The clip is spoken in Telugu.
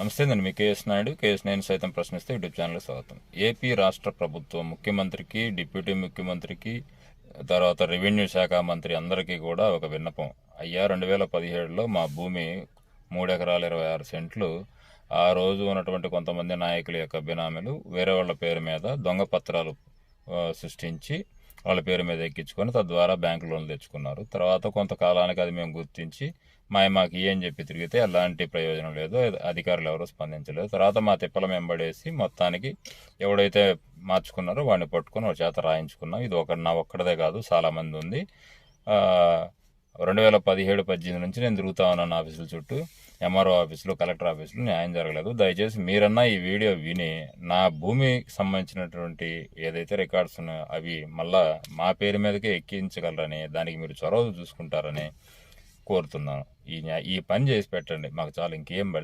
నమస్తే నేను మీ కేఎస్ నాయుడు. కేఎస్ నేను సైతం ప్రశ్నిస్తే యూట్యూబ్ ఛానల్ స్వాగతం. ఏపీ రాష్ట్ర ప్రభుత్వం ముఖ్యమంత్రికి డిప్యూటీ ముఖ్యమంత్రికి తర్వాత రెవెన్యూ శాఖ మంత్రి అందరికీ కూడా ఒక విన్నపం. అయ్యా రెండు వేల పదిహేడులో మా భూమి మూడు ఎకరాల ఇరవై ఆరు సెంట్లు. ఆ రోజు ఉన్నటువంటి కొంతమంది నాయకుల యొక్క బినామీలు వేరే వాళ్ళ పేరు మీద దొంగ పత్రాలు సృష్టించి వాళ్ళ పేరు మీద ఎక్కించుకొని తద్వారా బ్యాంకు లోన్లు తెచ్చుకున్నారు. తర్వాత కొంతకాలానికి అది మేము గుర్తించి మా మాకు ఏం చెప్పి తిరిగితే ఎలాంటి ప్రయోజనం లేదు అధికారులు ఎవరు స్పందించలేదు. తర్వాత మా తిప్పల వెంబడేసి మొత్తానికి ఎవడైతే మార్చుకున్నారో వాడిని పట్టుకుని ఒక చేత రాయించుకున్నాం. ఇది ఒక నా ఒక్కడదే కాదు చాలామంది ఉంది. రెండు వేల పదిహేడు పద్దెనిమిది నుంచి నేను తిరుగుతా ఉన్నాను ఆఫీసుల చుట్టూ. ఎంఆర్ఓ ఆఫీసులు కలెక్టర్ ఆఫీసులు న్యాయం జరగలేదు. దయచేసి మీరన్నా ఈ వీడియో విని నా భూమికి సంబంధించినటువంటి ఏదైతే రికార్డ్స్ ఉన్నాయో అవి మళ్ళా మా పేరు మీదకే ఎక్కించగలరని దానికి మీరు చొరవ చూసుకుంటారని కోరుతున్నాను. ఈ ఈ పని చేసి పెట్టండి. మాకు చాలు ఇంకేం